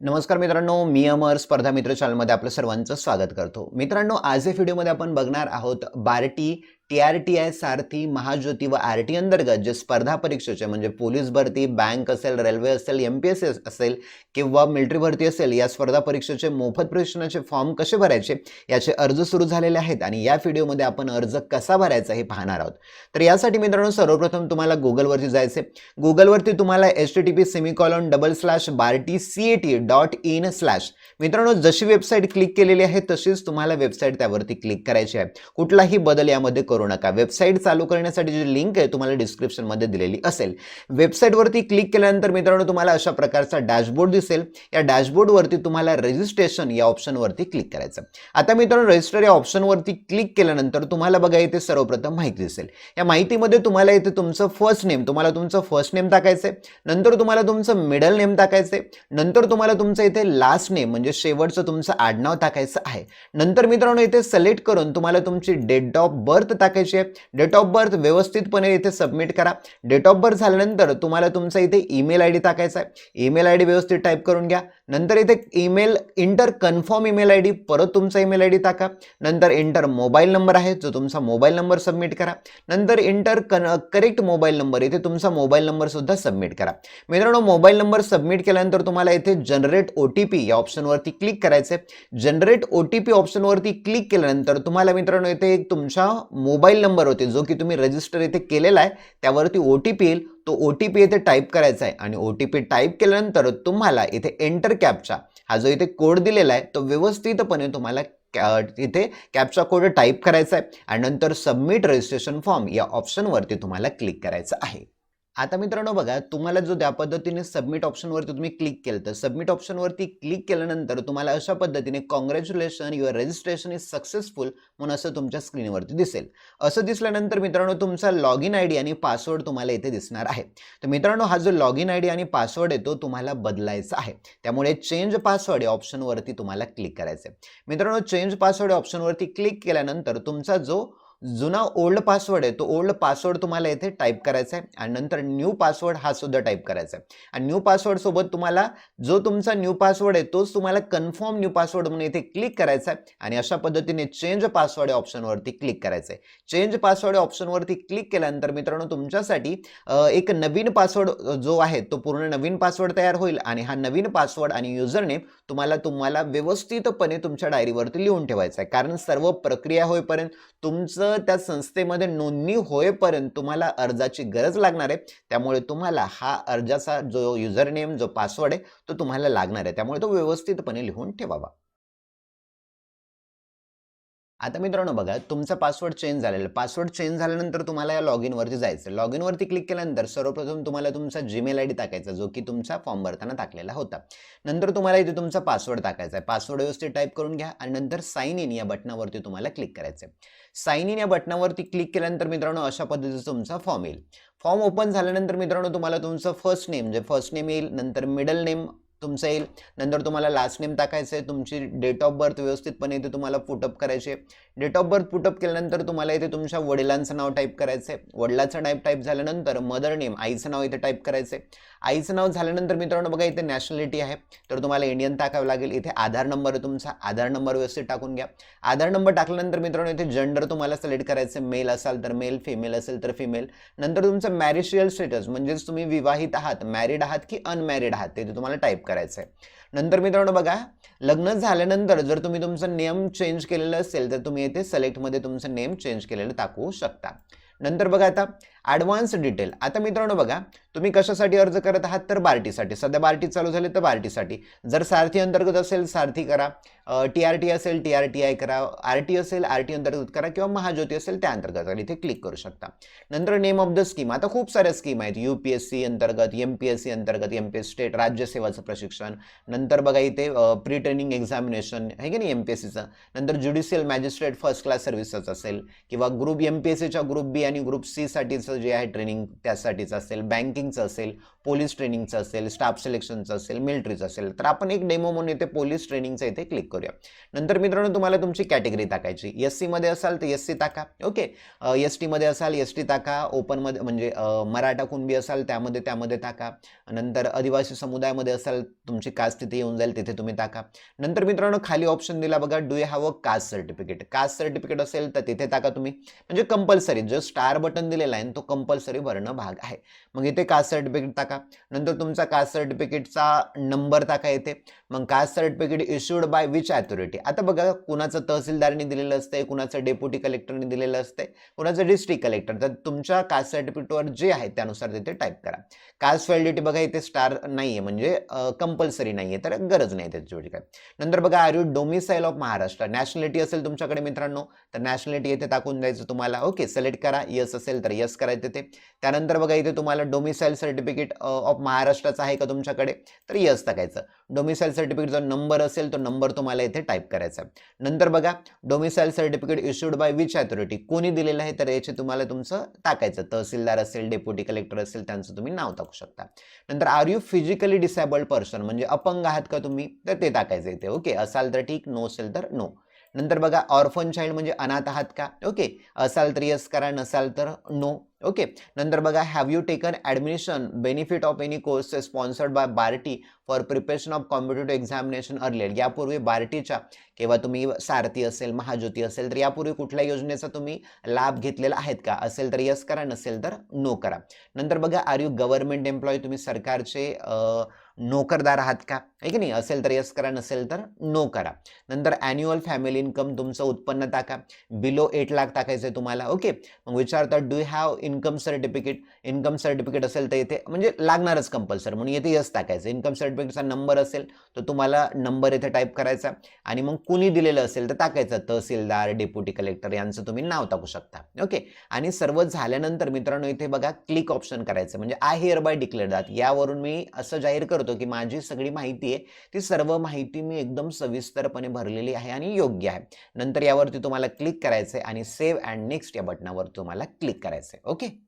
नमस्कार मित्रांनो मी अमर स्पर्धा मित्र चॅनलमध्ये आपलं सर्वांचं स्वागत करतो. मित्रांनो आज या व्हिडिओमध्ये आपण बघणार आहोत Barti T R T I Sarathi Mahajyoti व आर टी अंतर्गत जे स्पर्धा परीक्षेचे म्हणजे पोलीस भरती बँक असेल रेल्वे असेल एम पी एस एस असेल किंवा मिलिटरी भरती असेल या स्पर्धा परीक्षेचे मोफत प्रशिक्षणाचे फॉर्म कसे भरायचे याचे अर्ज सुरू झालेले आहेत आणि या व्हिडिओमध्ये आपण अर्ज कसा भरायचा हे पाहणार आहोत. तर यासाठी मित्रांनो सर्वप्रथम तुम्हाला गुगलवरती जायचे गुगलवरती तुम्हाला H T T P semicolon double slash Barti C A T dot in slash मित्रांनो जशी वेबसाईट क्लिक केलेली आहे तशीच तुम्हाला वेबसाईट त्यावरती क्लिक करायची आहे. कुठलाही बदल यामध्ये करू नका. वेबसाईट चालू करण्यासाठी जी लिंक आहे तुम्हाला डिस्क्रिप्शनमध्ये दिलेली असेल. वेबसाईटवरती क्लिक केल्यानंतर मित्रांनो तुम्हाला अशा प्रकारचा डॅशबोर्ड दिसेल. या डॅशबोर्डवरती तुम्हाला रजिस्ट्रेशन या ऑप्शनवरती क्लिक करायचं. आता मित्रांनो रजिस्टर या ऑप्शनवरती क्लिक केल्यानंतर तुम्हाला बघा इथे सर्वप्रथम माहिती दिसेल. या माहितीमध्ये तुम्हाला इथे तुमचं फर्स्ट नेम तुम्हाला तुमचं फर्स्ट नेम टाकायचं आहे नंतर तुम्हाला तुमचं मिडल नेम टाकायचं आहे नंतर तुम्हाला तुमचं इथे लास्ट नेम म्हणजे शेवटचं तुमचं आडनाव टाकायचं आहे. नंतर मित्रांनो इथे सिलेक्ट करून तुम्हाला तुमची डेट ऑफ बर्थ टाकायची आहे डेट ऑफ बर्थ व्यवस्थितपणे इथे सबमिट करा. डेट ऑफ बर्थ झाल्यानंतर तुम्हाला तुमचा इथे ईमेल आय डी टाकायचा आहे. ईमेल आय डी व्यवस्थित टाईप करून घ्या. नंतर इथे email enter confirm email I D परत तुमचा ईमेल आय डी टाका. नंतर इंटर मोबाईल नंबर आहे जो तुमचा मोबाईल नंबर सबमिट करा. नंतर इंटर कन करेक्ट मोबाईल नंबर इथे तुमचा मोबाईल नंबरसुद्धा सबमिट करा. मित्रांनो मोबाईल नंबर सबमिट केल्यानंतर तुम्हाला इथे जनरेट ओ टी पी या ऑप्शनवरती क्लिक करायचं आहे जनरेट ओ टी पी ऑप्शनवरती क्लिक केल्यानंतर तुम्हाला मित्रांनो इथे एक तुमच्या मोबाईल नंबर होते जो की तुम्ही रजिस्टर इथे केलेला आहे त्यावरती ओ टी पी येईल. तो ओ टी पी इथे टाईप करायचा आहे. आणि ओ टी पी टाईप केल्यानंतर तुम्हाला इथे एंटर कॅपचा हा जो इथे कोड दिलेला आहे तो व्यवस्थितपणे तुम्हाला कॅ इथे कॅपचा कोड टाईप करायचा आहे. आणि नंतर सबमिट रजिस्ट्रेशन फॉर्म या ऑप्शनवरती तुम्हाला क्लिक करायचं आहे. आता मित्रांनो बघा तुम्हाला जो त्या पद्धतीने सबमिट ऑप्शनवरती तुम्ही क्लिक केलं तर सबमिट ऑप्शनवरती क्लिक केल्यानंतर तुम्हाला अशा पद्धतीने congratulation your registration is successful म्हणून असं तुमच्या स्क्रीनवरती दिसेल. असं दिसल्यानंतर मित्रांनो तुमचा लॉग इन आय डी आणि पासवर्ड तुम्हाला इथे दिसणार आहे. तर मित्रांनो हा जो लॉग इन आय डी आणि पासवर्ड आहे तो तुम्हाला बदलायचा आहे. त्यामुळे चेंज पासवर्ड या ऑप्शनवरती तुम्हाला क्लिक करायचं आहे मित्रांनो चेंज पासवर्ड या ऑप्शनवरती क्लिक केल्यानंतर तुमचा जो जुना ओल्ड पासवर्ड आहे तो ओल्ड पासवर्ड तुम्हाला येथे टाईप करायचा आहे आणि नंतर न्यू पासवर्ड हा सुद्धा टाईप करायचा आहे. आणि न्यू पासवर्ड सोबत तुम्हाला जो तुमचा न्यू पासवर्ड आहे तोच तुम्हाला कन्फर्म न्यू पासवर्ड म्हणून येथे क्लिक करायचा आहे आणि अशा पद्धतीने चेंज पासवर्ड या ऑप्शनवरती क्लिक करायचं आहे. चेंज पासवर्ड या ऑप्शनवरती क्लिक केल्यानंतर मित्रांनो तुमच्यासाठी एक नवीन पासवर्ड जो आहे तो पूर्ण नवीन पासवर्ड तयार होईल आणि हा नवीन पासवर्ड आणि युजर नेम तुम्हाला तुम्हाला व्यवस्थितपणे तुमच्या डायरीवरती लिहून ठेवायचा आहे. कारण सर्व प्रक्रिया होईपर्यंत तुमचं त्या संस्थेमध्ये नोंदणी होईपर्यंत तुम्हाला अर्जाची गरज लागणार आहे. त्यामुळे तुम्हाला हा अर्जाचा जो युजर नेम जो पासवर्ड आहे तो तुम्हाला लागणार आहे. त्यामुळे तो व्यवस्थितपणे लिहून ठेवावा. आता मित्रांनो बघा तुमचा पासवर्ड चेंज झालेला. पासवर्ड चेंज झाल्यानंतर तुम्हाला या लॉग इनवरती जायचं. लॉग इनवरती क्लिक केल्यानंतर सर्वप्रथम तुम्हाला तुमचा जीमेल आय डी टाकायचा जो की तुमचा फॉर्म भरताना टाकलेला होता. नंतर तुम्हाला इथे तुमचा पासवर्ड टाकायचा आहे. पासवर्ड व्यवस्थित टाईप करून घ्या आणि नंतर साईन इन या बटनावरती तुम्हाला क्लिक करायचं आहे. साईन इन या बटनावरती क्लिक केल्यानंतर मित्रांनो अशा पद्धतीचा तुमचा फॉर्म येईल. फॉर्म ओपन झाल्यानंतर मित्रांनो तुम्हाला तुमचं फर्स्ट नेम जे फर्स्ट नेम येईल नंतर मिडल नेम तुमचं येईल. नंतर तुम्हाला लास्ट नेम टाकायचं आहे. तुमची डेट ऑफ बर्थ व्यवस्थितपणे इथे तुम्हाला पुटअप करायचे डेट ऑफ बर्थ पुटअप केल्यानंतर तुम्हाला इथे तुमच्या वडिलांचं नाव टाईप करायचं आहे. वडिलाचं टाईप टाईप झाल्यानंतर मदर नेम आईचं नाव इथे टाईप करायचं आहे. आईचं नाव झाल्यानंतर मित्रांनो बघा इथे नॅशनॅलिटी आहे. तर तुम्हाला इंडियन टाकावं लागेल. इथे आधार नंबर आहे तुमचा. आधार नंबर व्यवस्थित टाकून घ्या. आधार नंबर टाकल्यानंतर मित्रांनो इथे जेंडर तुम्हाला सिलेक्ट करायचं मेल असाल तर मेल फिमेल असेल तर फिमेल नंतर तुमचं मॅरिशियल स्टेटस म्हणजेच तुम्ही विवाहित आहात मॅरिड आहात की अनमॅरिड आहात ते तुम्हाला टाईप करायचं आहे नंतर मित्रांनो बघा लग्न झाल्यानंतर जर तुम्ही तुमचं नेम चेंज केलेलं असेल तर तुम्ही येथे सिलेक्टमध्ये तुमचं नेम चेंज केलेलं टाकू शकता. नंतर बघा आता ॲडव्हान्स डिटेल आता मित्रांनो बघा तुम्ही कशासाठी अर्ज करत आहात? तर बार्टीसाठी. सध्या बार्टी चालू झाली तर बार्टीसाठी. जर सारथी अंतर्गत असेल सारथी करा. टी आर टी असेल टी आर टी आय करा. आर टी असेल आर टी अंतर्गत करा. किंवा महाज्योती असेल त्या अंतर्गत करा. इथे क्लिक करू शकता. नंतर नेम ऑफ द स्कीम आता खूप साऱ्या स्कीम आहेत. यू पी एस सी अंतर्गत एम पी एस सी अंतर्गत एम पी एस स्टेट राज्यसेवाचं प्रशिक्षण. नंतर बघा इथे प्री ट्रेनिंग एक्झामिनेशन आहे की नाही? एम पी एस सीचं नंतर judicial magistrate first class services असेल. किंवा ग्रुप एम पी एस सीच्या ग्रुप बी आणि ग्रुप सीसाठीचं जे आहे ट्रेनिंग त्यासाठीचं असेल बँकिंगचं असेल पोलीस ट्रेनिंगचं असेल स्टाफ सिलेक्शनचं असेल मिलिटरीचं असेल तर आपण एक डेमो म्हणून इथे पोलीस ट्रेनिंगचं इथे क्लिक करूया. नंतर मित्रांनो तुम्हाला तुमची कॅटेगरी टाकायची. एस सीमध्ये असाल तर एस सी टाका ओके? एस टीमध्ये असाल एस टी टाका. ओपनमध्ये म्हणजे मराठा कुणबी असाल त्यामध्ये त्यामध्ये टाका. नंतर आदिवासी समुदायामध्ये असाल तुमची कास्ट तिथे येऊन जाईल तिथे तुम्ही टाका. नंतर मित्रांनो खाली ऑप्शन दिला बघा do you have a caste certificate caste certificate असेल तर तिथे टाका तुम्ही. म्हणजे कंपल्सरी जो स्टार बटन दिलेला आहे तो कंपल्सरी भरणं भाग आहे. मग इथे कास्ट सर्टिफिकेट टाका. नंतर तुमचा कास्ट सर्टिफिकेटचा नंबर टाका येते मग caste certificate issued by which authority आता बघा कुणाचं तहसीलदारने दिलेलं असतंय कुणाचं डेप्युटी कलेक्टरने दिलेलं असतंय कुणाचं डिस्ट्रिक्ट कलेक्टर तर तुमच्या कास्ट सर्टिफिकेटवर जे आहे त्यानुसार तिथे टाईप करा. कास्ट व्हॅलिडिटी बघा इथे स्टार नाही आहे म्हणजे कंपल्सरी नाही आहे तर गरज नाही त्याच्यावरची काय. नंतर बघा are you domicile of Maharashtra nationality असेल तुमच्याकडे मित्रांनो तर नॅशनॅलिटी इथे टाकून द्यायचं तुम्हाला. ओके सिलेक्ट करा. यस असेल तर यस करायचं ते. त्यानंतर बघा इथे तुम्हाला डोमिसाईल सर्टिफिकेट ऑफ महाराष्ट्राचा आहे का तुमच्याकडे? तर यस टाकायचं. डोमिसाईल सर्टिफिकेटचा नंबर असेल तो नंबर तुम्हाला इथे टाईप करायचा. नंतर बघा domicile certificate issued by which authority कोणी दिलेलं आहे? तर याचे तुम्हाला तुमचं टाकायचं. तहसीलदार असेल डेप्युटी कलेक्टर असेल त्यांचं तुम्ही नाव टाकू शकता. नंतर are you physically disabled person म्हणजे अपंग आहात का तुम्ही? तर ते टाकायचं इथे. ओके असाल तर ठीक नो असेल तर नो नंतर बघा ऑर्फन चाइल्ड म्हणजे अनाथ आहात का? ओके. असाल तर यस करा नसाल तर नो ओके. नंतर बघा have you taken admission benefit of any course sponsored by BARTI for preparation of competitive examination earlier यापूर्वी बार्टीच्या किंवा तुम्ही सारथी असेल महाज्योती असेल तर यापूर्वी कुठल्या योजनेचा तुम्ही लाभ घेतलेला आहेत का? असेल तर यस करा नसेल तर नो करा. नंतर बघा आर यू गव्हर्नमेंट एम्प्लॉई तुम्ही सरकारचे नोकरदार आहात का? आहे की नाही? असेल तर यस करा नसेल तर नो करा. नंतर ॲन्युअल फॅमिली इन्कम तुमचं उत्पन्न टाका. बिलो एट लाख टाकायचं आहे तुम्हाला. ओके मग विचारतात do have income certificate income certificate असेल तर इथे म्हणजे लागणारच कंपल्सरी म्हणून येथे यस टाकायचं. इन्कम सर्टिफिकेटचा नंबर असेल तर तुम्हाला नंबर येथे टाईप करायचा. आणि मग कुणी दिलेलं असेल तर टाकायचं. तहसीलदार डेप्युटी कलेक्टर यांचं तुम्ही नाव टाकू शकता. ओके आणि सर्व झाल्यानंतर मित्रांनो इथे बघा क्लिक ऑप्शन करायचं. म्हणजे आय हिअर बाय डिक्लेअर दात यावरून मी असं जाहीर करतो. की माझी सगळी माहिती आहे ती सर्व माहिती मी एकदम सविस्तरपणे भरलेली आहे आणि योग्य आहे. नंतर यावरती तुम्हाला क्लिक करायचं आहे आणि सेव्ह अँड नेक्स्ट या बटनावर तुम्हाला क्लिक करायचं आहे ओके?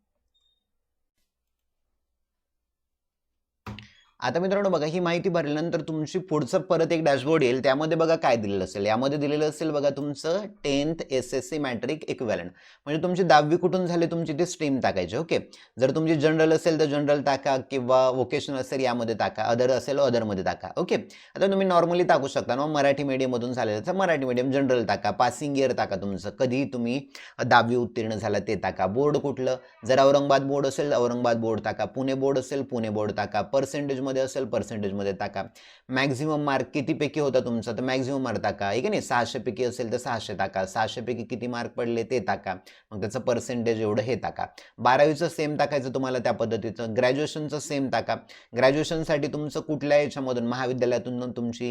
आता मित्रांनो बघा ही माहिती भरल्यानंतर तुमची पुढचं परत एक डॅशबोर्ड येईल. त्यामध्ये बघा काय दिलेलं असेल. यामध्ये दिलेलं असेल बघा तुमचं tenth S S C matric equivalent म्हणजे तुमची दहावी कुठून झाली? तुमची ती स्ट्रीम टाकायची ओके जर तुमची जनरल असेल तर जनरल टाका किंवा वोकेशनल असेल यामध्ये टाका. अदर असेल अदरमध्ये टाका ओके आता तुम्ही नॉर्मली टाकू शकता ना मराठी मीडियममधून झालेलं तर मराठी मीडियम जनरल टाका. पासिंग इयर टाका तुमचं. कधी तुम्ही दहावी उत्तीर्ण झाला ते टाका. बोर्ड कुठलं? जर औरंगाबाद बोर्ड असेल औरंगाबाद बोर्ड टाका. पुणे बोर्ड असेल पुणे बोर्ड टाका. पर्सेंटेज मध्ये असेल पर्सेंटेजमध्ये टाका. मॅक्झिमम मार्क कितीपैकी होता तुमचा? तर मॅक्झिमम मार्क टाका. आहे की नाही? सहाशेपैकी असेल तर सहाशे टाका. सहाशेपैकी किती मार्क पडले ते टाका. मग त्याचं पर्सेंटेज एवढं हे टाका. बारावीचं सेम टाकायचं तुम्हाला त्या पद्धतीचं. ग्रॅज्युएशनचं सेम टाका. ग्रॅज्युएशनसाठी तुमचं कुठल्या याच्यामधून? महाविद्यालयातून तुमची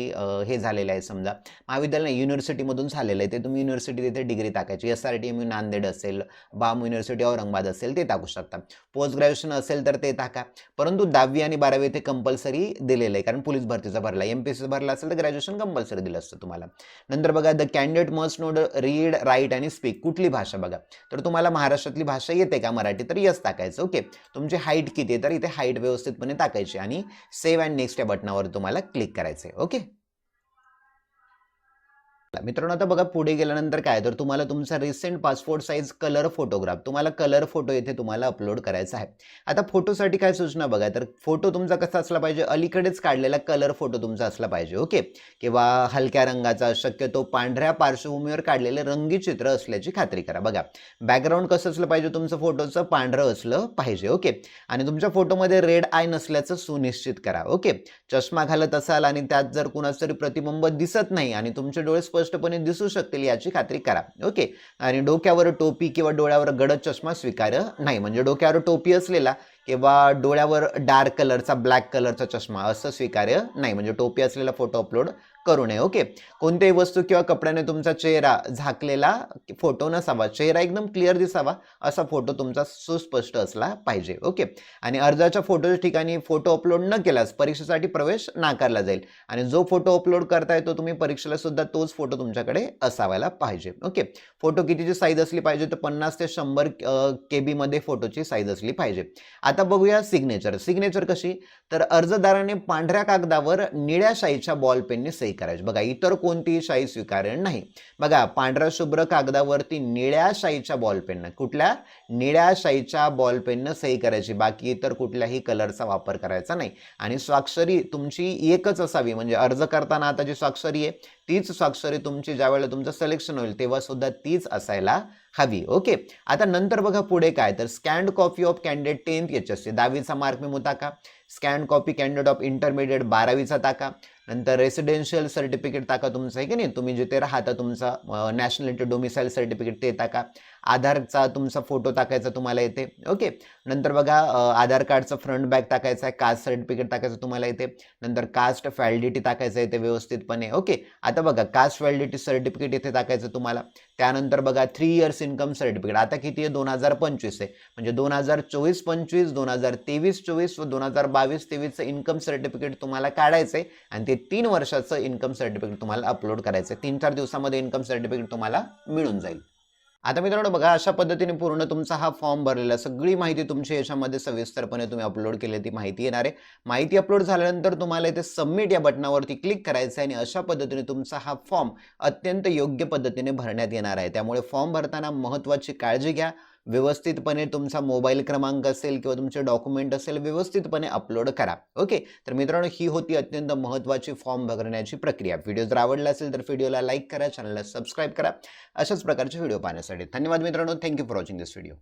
हे झालेलं आहे समजा. महाविद्यालय युनिव्हर्सिटीमधून झालेलं आहे. ते तुम्ही युनिव्हर्सिटी तिथे डिग्री टाकायची. S R T M U Nanded असेल बाम युनिव्हर्सिटी औरंगाबाद असेल ते टाकू शकता. पोस्ट ग्रॅज्युएशन असेल तर ते टाका. परंतु दहावी आणि बारावी ते कंपल्सरी दिलेलं आहे. कारण पोलीस भरतीचा भरला एम पी भरला असेल तर ग्रॅज्युएशन कंपल्सरी दिलं असतं तुम्हाला. नंतर बघा the candidate must know read write आणि स्पीक कुठली भाषा बघा. तर तुम्हाला महाराष्ट्रातली भाषा येते का मराठी? तर यस टाकायचं ओके तुमची हाईट किती आहे? तर इथे हाईट व्यवस्थितपणे टाकायची आणि सेव्ह अँड नेक्स्ट या बटनावर तुम्हाला क्लिक करायचं आहे ओके मित्रांनो आता बघा पुढे गेल्यानंतर काय? तर तुम्हाला तुमचा recent passport size colour photograph तुम्हाला कलर फोटो येथे तुम्हाला अपलोड करायचा आहे. आता फोटोसाठी काय सूचना बघा? तर फोटो तुमचा कसा असला पाहिजे? अलीकडेच काढलेला कलर फोटो तुमचा असला पाहिजे ओके किंवा हलक्या रंगाचा शक्यतो पांढऱ्या पार्श्वभूमीवर काढलेले रंगीत चित्र असल्याची खात्री करा. बघा बॅकग्राऊंड कसं असलं पाहिजे तुमचं फोटोचं पांढरं असलं पाहिजे ओके आणि तुमच्या फोटोमध्ये रेड आय नसल्याचं सुनिश्चित करा ओके चष्मा घालत असाल आणि त्यात जर कुणाचं तरी प्रतिबिंब दिसत नाही आणि तुमचे डोळे स्पष्टपणे दिसू शकतील याची खात्री करा. ओके आणि डोक्यावर टोपी किंवा डोळ्यावर गडद चष्मा स्वीकार नाही. म्हणजे डोक्यावर टोपी असलेला किंवा डोळ्यावर डार्क कलरचा ब्लॅक कलरचा चष्मा असं स्वीकार्य नाही. म्हणजे टोपी असलेला फोटो अपलोड करू नये ओके? कोणत्याही वस्तू किंवा कपड्याने तुमचा चेहरा झाकलेला फोटो नसावा चेहरा एकदम क्लिअर दिसावा असा फोटो तुमचा सुस्पष्ट असला पाहिजे ओके? आणि अर्जाच्या फोटोच्या ठिकाणी फोटो अपलोड न केल्यास परीक्षेसाठी प्रवेश नाकारला जाईल. आणि जो फोटो अपलोड करताय तो तुम्ही परीक्षेला सुद्धा तोच फोटो तुमच्याकडे असावायला पाहिजे ओके? फोटो कितीची साईज असली पाहिजे? तर पन्नास ते शंभर के बीमध्ये फोटोची साईज असली पाहिजे. आता आता बघूया सिग्नेचर सिग्नेचर कशी? तर अर्जदाराने पांढऱ्या कागदावर निळ्या शाईच्या बॉल पेनने सही करायची. बघा इतर कोणतीही शाई स्वीकार्य नाही. बघा पांढऱ्या शुभ्र कागदावरती निळ्या शाईच्या बॉल पेननं कुठल्या? निळ्या शाईच्या बॉल पेननं सही करायची. बाकी इतर कुठल्याही कलरचा वापर करायचा नाही. आणि स्वाक्षरी तुमची एकच असावी. म्हणजे अर्ज करताना आता जी स्वाक्षरी आहे तीच स्वाक्षरी तुमची ज्यावेळेला तुमचं सिलेक्शन होईल तेव्हा सुद्धा तीच असायला हवी. ओके आता नंतर बघा पुढे काय? तर scanned copy of candidate tenth H S C दहावीचा मार्क मेमो टाका scanned copy candidate of intermediate बारावीचा टाका नंतर रेसिडेन्शियल सर्टिफिकेट टाका तुमचं आहे की नाही? तुम्ही जिथे राहता तुमचा नॅशनॅलिटी डोमिसाईल सर्टिफिकेट ते टाका. आधारचा तुमचा फोटो टाकायचा तुम्हाला येते ओके? नंतर बघा आधार कार्डचं फ्रंट बॅग टाकायचं आहे कास्ट सर्टिफिकेट टाकायचं तुम्हाला येते नंतर कास्ट व्हॅलिडिटी टाकायचं येते व्यवस्थितपणे ओके? आता बघा कास्ट व्हॅलिडिटी सर्टिफिकेट इथे टाकायचं तुम्हाला. त्यानंतर बघा थ्री इयर्स इन्कम सर्टिफिकेट आता किती आहे? दोन हजार पंचवीस आहे. म्हणजे दोन हजार चोवीस पंचवीस दोन हजार तेवीस चोवीस व दोन हजार बावीस तेवीसचं इन्कम सर्टिफिकेट तुम्हाला काढायचं आहे. आणि ते तीन वर्षाचं इन्कम सर्टिफिकेट तुम्हाला अपलोड करायचं आहे तीन चार दिवसामध्ये इन्कम सर्टिफिकेट तुम्हाला मिळून जाईल. आता मित्रांनो बघा अशा पद्धतीने पूर्ण तुमचा हा फॉर्म भरलेला सगळी माहिती तुमची याच्यामध्ये सविस्तरपणे तुम्ही अपलोड केली ती माहिती येणार आहे. माहिती अपलोड झाल्यानंतर तुम्हाला इथे सबमिट या बटनावरती क्लिक करायचं आहे आणि अशा पद्धतीने तुमचा हा फॉर्म अत्यंत योग्य पद्धतीने भरण्यात येणार आहे. त्यामुळे फॉर्म भरताना महत्त्वाची काळजी घ्या. व्यवस्थितपणे तुमचा मोबाईल क्रमांक असेल किंवा तुमचे डॉक्युमेंट असेल व्यवस्थितपणे अपलोड करा. ओके? तर मित्रांनो ही होती अत्यंत महत्त्वाची फॉर्म भरण्याची प्रक्रिया. व्हिडिओ जर आवडला असेल तर व्हिडिओला लाईक करा चॅनलला सबस्क्राईब करा. अशाच प्रकारचे व्हिडिओ पाहण्यासाठी. धन्यवाद मित्रांनो. Thank you for watching this video